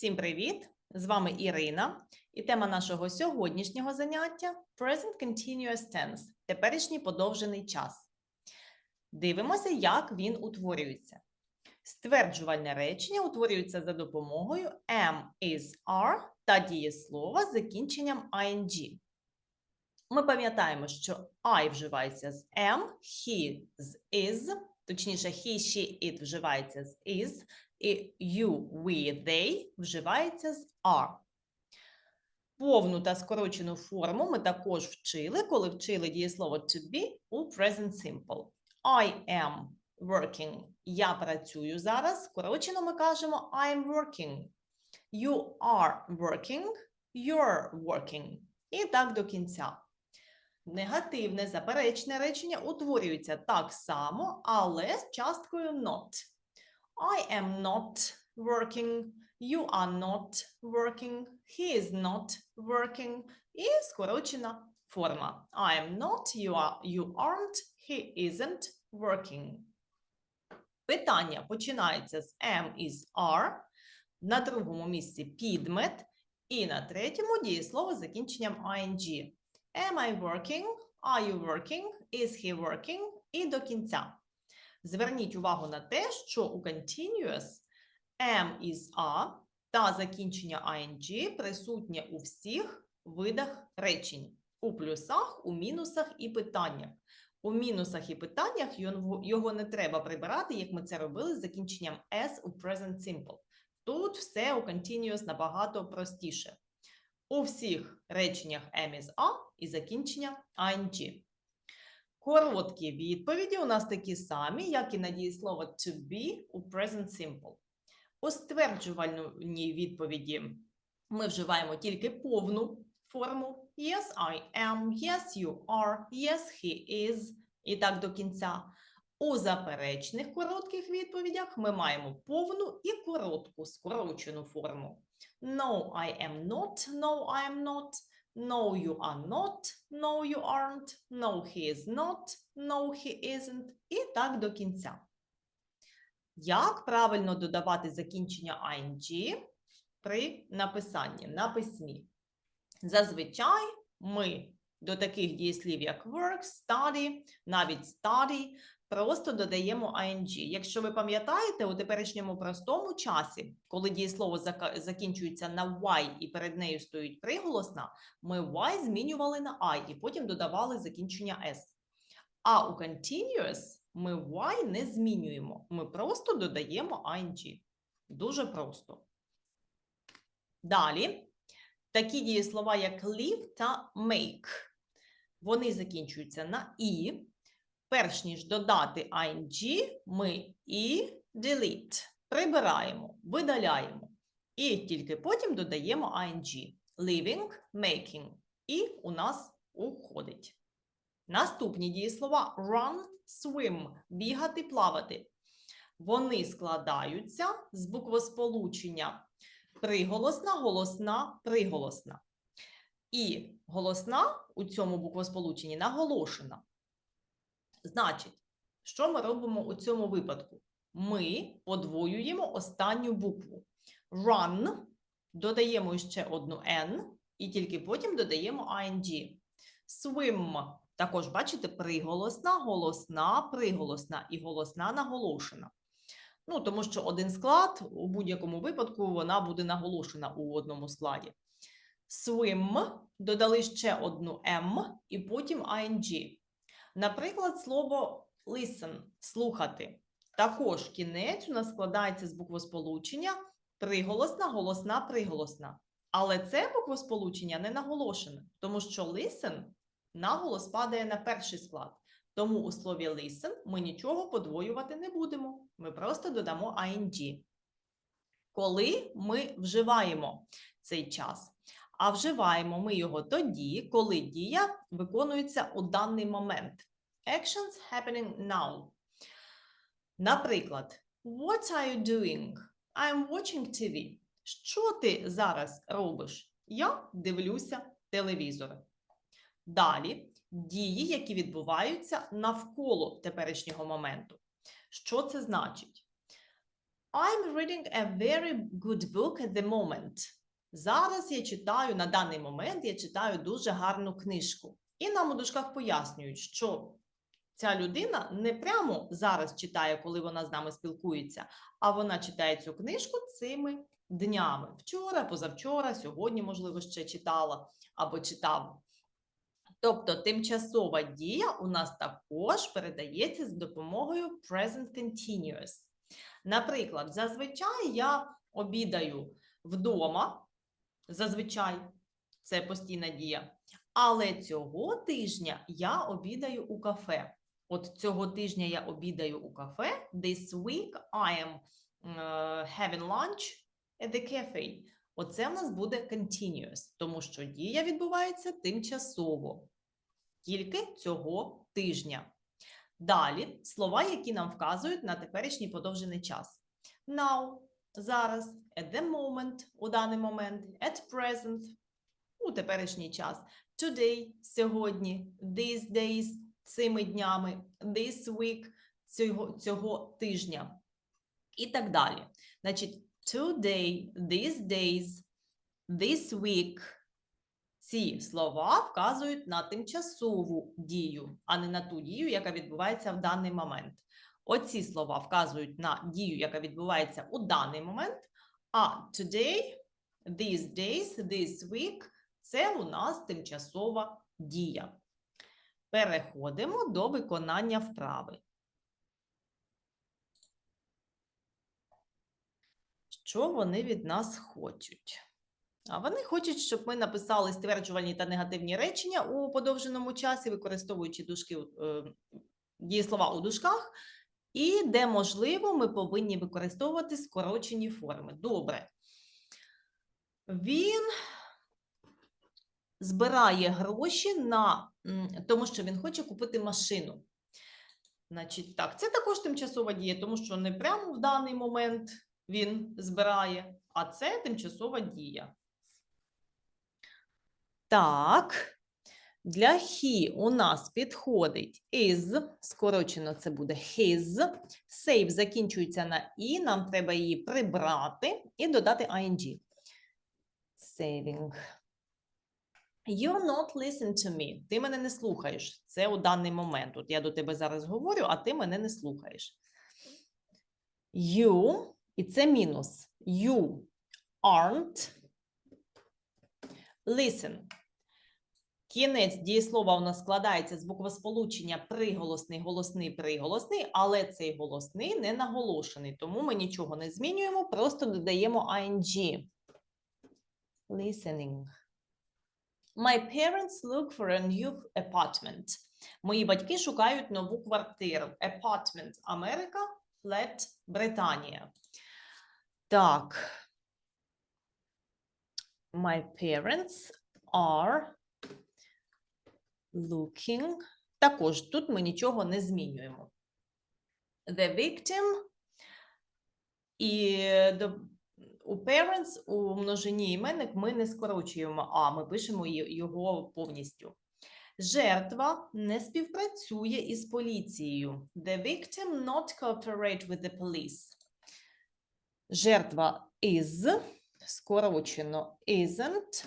Всім привіт! З вами Ірина, і тема нашого сьогоднішнього заняття Present Continuous Tense – теперішній подовжений час. Дивимося, як він утворюється. Стверджувальне речення утворюється за допомогою am, is, are та дієслова з закінченням ing. Ми пам'ятаємо, що I вживається з am, he з is, точніше, he, she, it вживається з is, і you, we, they вживається з are. Повну та скорочену форму ми також вчили, коли вчили дієслово to be у present simple. I am working. Я працюю зараз. Скорочено ми кажемо I'm working. You are working. You're working. І так до кінця. Негативне заперечне речення утворюється так само, але з часткою not. I am not working. You are not working. He is not working. І скорочена форма. I am not, you, are, you aren't, he isn't working. Питання починається з am is are, на другому місці підмет, і на третьому дієслово з закінченням ing. Am I working? Are you working? Is he working? І до кінця. Зверніть увагу на те, що у continuous am is are та закінчення ing присутнє у всіх видах речень. У плюсах, у мінусах і питаннях. У мінусах і питаннях його- не треба прибирати, як ми це робили з закінченням s у present simple. Тут все у continuous набагато простіше. У всіх реченнях am is are і закінчення ing. Короткі відповіді у нас такі самі, як і на дієслово to be у present simple. У стверджувальній відповіді ми вживаємо тільки повну форму Yes, I am, yes, you are, yes, he is і так до кінця. У заперечних коротких відповідях ми маємо повну і коротку скорочену форму. No, I am not, no, I am not. No, you are not. No, you aren't. No, he is not. No, he isn't. І так до кінця. Як правильно додавати закінчення ing при написанні на письмі? Зазвичай ми до таких дієслів, як work, study, навіть study, просто додаємо ing. Якщо ви пам'ятаєте, у теперішньому простому часі, коли дієслово закінчується на y і перед нею стоїть приголосна, ми y змінювали на I і потім додавали закінчення s. А у continuous ми y не змінюємо. Ми просто додаємо ing. Дуже просто. Далі такі дієслова, як live та make. Вони закінчуються на і. Перш ніж додати ing, ми і delete прибираємо, видаляємо. І тільки потім додаємо ing. Living, making. І у нас уходить. Наступні дієслова run, swim, бігати, плавати. Вони складаються з буквосполучення приголосна, голосна, приголосна. І голосна у цьому буквосполученні наголошена. Значить, що ми робимо у цьому випадку? Ми подвоюємо останню букву. Run, додаємо ще одну N, і тільки потім додаємо ing. Swim. Також, бачите, приголосна, голосна, приголосна і голосна наголошена. Ну, тому що один склад у будь-якому випадку вона буде наголошена у одному складі. Swim додали ще одну M і потім ing. Наприклад, слово listen слухати. Також кінець у нас складається з буквосполучення приголосна, голосна, приголосна. Але це буквосполучення не наголошене, тому що listen наголос падає на перший склад. Тому у слові listen ми нічого подвоювати не будемо. Ми просто додамо ing. Коли ми вживаємо цей час? А вживаємо ми його тоді, коли дія виконується у даний момент. Actions happening now. Наприклад, What are you doing? I'm watching TV. Що ти зараз робиш? Я дивлюся телевізор. Далі дії, які відбуваються навколо теперішнього моменту. Що це значить? I'm reading a very good book at the moment. Зараз я читаю, на даний момент я читаю дуже гарну книжку. І нам у дужках пояснюють, що ця людина не прямо зараз читає, коли вона з нами спілкується, а вона читає цю книжку цими днями. Вчора, позавчора, сьогодні, можливо, ще читала або читав. Тобто тимчасова дія у нас також передається з допомогою present continuous. Наприклад, зазвичай я обідаю вдома, зазвичай це постійна дія. Але цього тижня я обідаю у кафе. От цього тижня я обідаю у кафе. This week I am е, having lunch at the cafe. Оце в нас буде continuous, тому що дія відбувається тимчасово, тільки цього тижня. Далі слова, які нам вказують на теперішній подовжений час. Now – зараз, at the moment – у даний момент, at present – у теперішній час, today – сьогодні, these days – цими днями, this week – цього, цього тижня і так далі. Значить, today, these days, this week – ці слова вказують на тимчасову дію, а не на ту дію, яка відбувається в даний момент. Оці слова вказують на дію, яка відбувається у даний момент. А today, these days, this week це у нас тимчасова дія. Переходимо до виконання вправи. Що вони від нас хочуть? А вони хочуть, щоб ми написали стверджувальні та негативні речення у подовженому часі, використовуючи дужки, е, дієслова у дужках, і де можливо, ми повинні використовувати скорочені форми. Добре. Він збирає гроші на тому, що він хоче купити машину. Значить, так, це також тимчасова дія, тому що не прямо в даний момент він збирає, а це тимчасова дія. Так, для he у нас підходить is, скорочено це буде his. Save закінчується на і, нам треба її прибрати і додати ing. Saving. You're not listen to me. Ти мене не слухаєш. Це у даний момент. От я до тебе зараз говорю, а ти мене не слухаєш. You, і це мінус. You aren't listen. Кінець дієслова у нас складається з буквосполучення приголосний, голосний, приголосний, але цей голосний не наголошений, тому ми нічого не змінюємо, просто додаємо ing. Listening. My parents look for a new apartment. Мої батьки шукають нову квартиру. Apartment – Америка, flat – Британія. Так. My parents are looking. Також тут ми нічого не змінюємо. The victim і до, у parents у множині іменник ми не скорочуємо А, ми пишемо його повністю. Жертва не співпрацює із поліцією. The victim not cooperate with the police. Жертва is, скорочено isn't,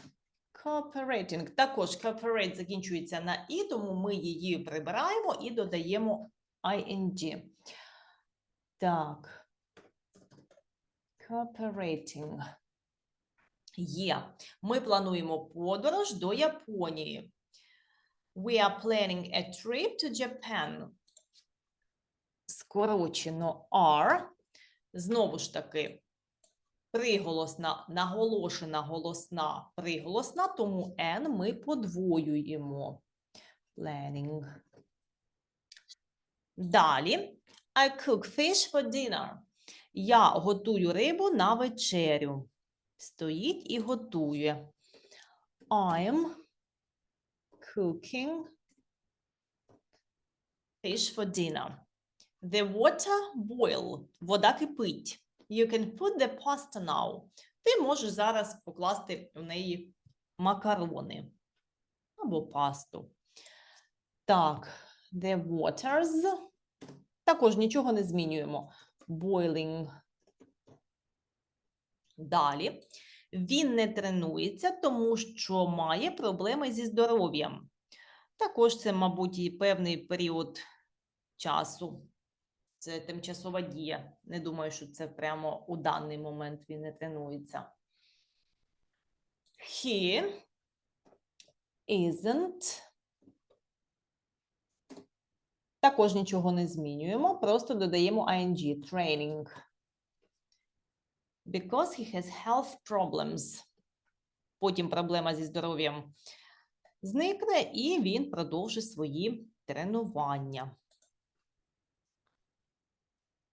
cooperating. Також cooperate закінчується на і, тому ми її прибираємо і додаємо ing. Так. Cooperating. Є. Ми плануємо подорож до Японії. We are planning a trip to Japan. Скорочено are. Знову ж таки, приголосна, наголошена голосна, приголосна, тому N ми подвоюємо. Planning. Далі. I cook fish for dinner. Я готую рибу на вечерю. Стоїть і готує. I'm cooking fish for dinner. The water boil. Вода кипить. You can put the pasta now. Ти можеш зараз покласти в неї макарони або пасту. Так, the waters. Також нічого не змінюємо. Boiling Далі. Він не тренується, тому що має проблеми зі здоров'ям. Також це, мабуть, і певний період часу. Це тимчасова дія. Не думаю, що це прямо у даний момент він не тренується. He isn't. Також нічого не змінюємо, просто додаємо ing training. Because he has health problems. Потім проблема зі здоров'ям зникне, і він продовжить свої тренування.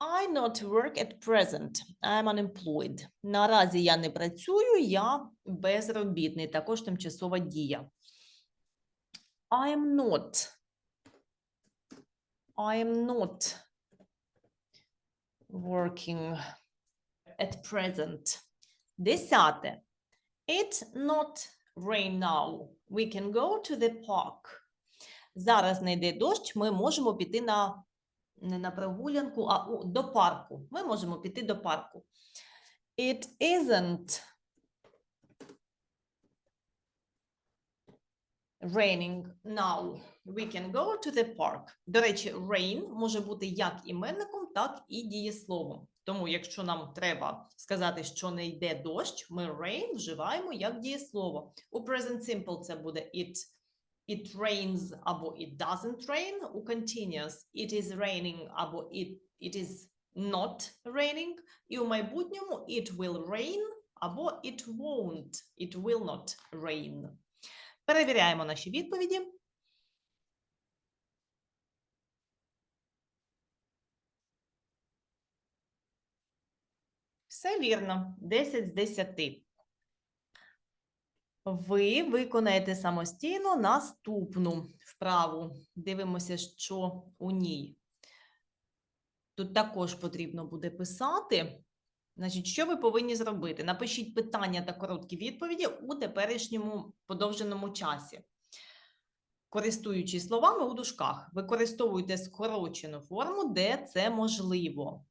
I not work at present. I'm unemployed. Наразі я не працюю, я безробітний, також тимчасова дія. I am not. I am not working at present. Десяте. It not rain now. We can go to the park. Зараз не йде дощ, ми можемо піти на не на прогулянку, а у, до парку. Ми можемо піти до парку. It isn't raining now. We can go to the park. До речі, rain може бути як іменником, так і дієсловом. Тому, якщо нам треба сказати, що не йде дощ, ми rain вживаємо як дієслово. У present simple це буде it it rains або it doesn't rain. У continuous it is raining або it, it is not raining. І у майбутньому it will rain або it won't. It will not rain. Перевіряємо наші відповіді. Все вірно. 10 з 10. Ви виконаєте самостійно наступну вправу. Дивимося, що у ній. Тут також потрібно буде писати. Значить, що ви повинні зробити? Напишіть питання та короткі відповіді у теперішньому подовженому часі. Користуючись словами у дужках, використовуйте скорочену форму, де це можливо.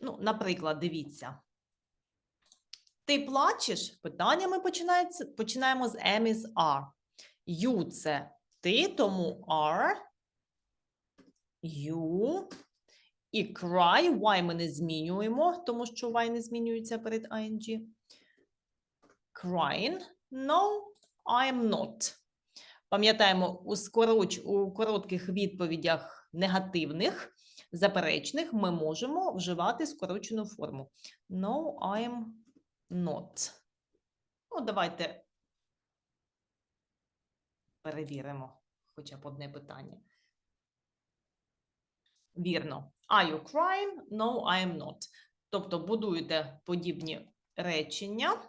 Ну, наприклад, дивіться. Ти плачеш? Питаннями починається, починаємо з M із R. You – це ти, тому are. You. І cry, Y ми не змінюємо, тому що Y не змінюється перед ing. Crying. No, I'm not. Пам'ятаємо, у, скороч... у коротких відповідях негативних, заперечних ми можемо вживати скорочену форму. No, I'm not. Ну, давайте перевіримо хоча б одне питання. Вірно. Are you crying? No, I am not. Тобто будуєте подібні речення.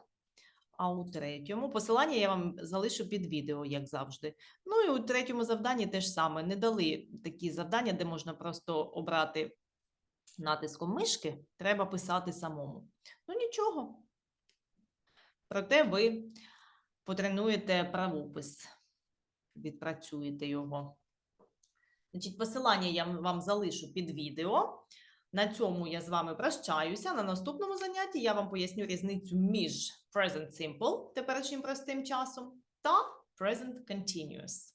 А у третьому посилання я вам залишу під відео, як завжди. Ну і у третьому завданні теж саме не дали такі завдання, де можна просто обрати натиском мишки. Треба писати самому. Ну нічого. Проте ви потренуєте правопис, відпрацюєте його. Значить, посилання я вам залишу під відео. На цьому я з вами прощаюся. На наступному занятті я вам поясню різницю між present simple, теперішнім простим часом, та present continuous.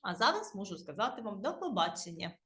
А зараз можу сказати вам до побачення.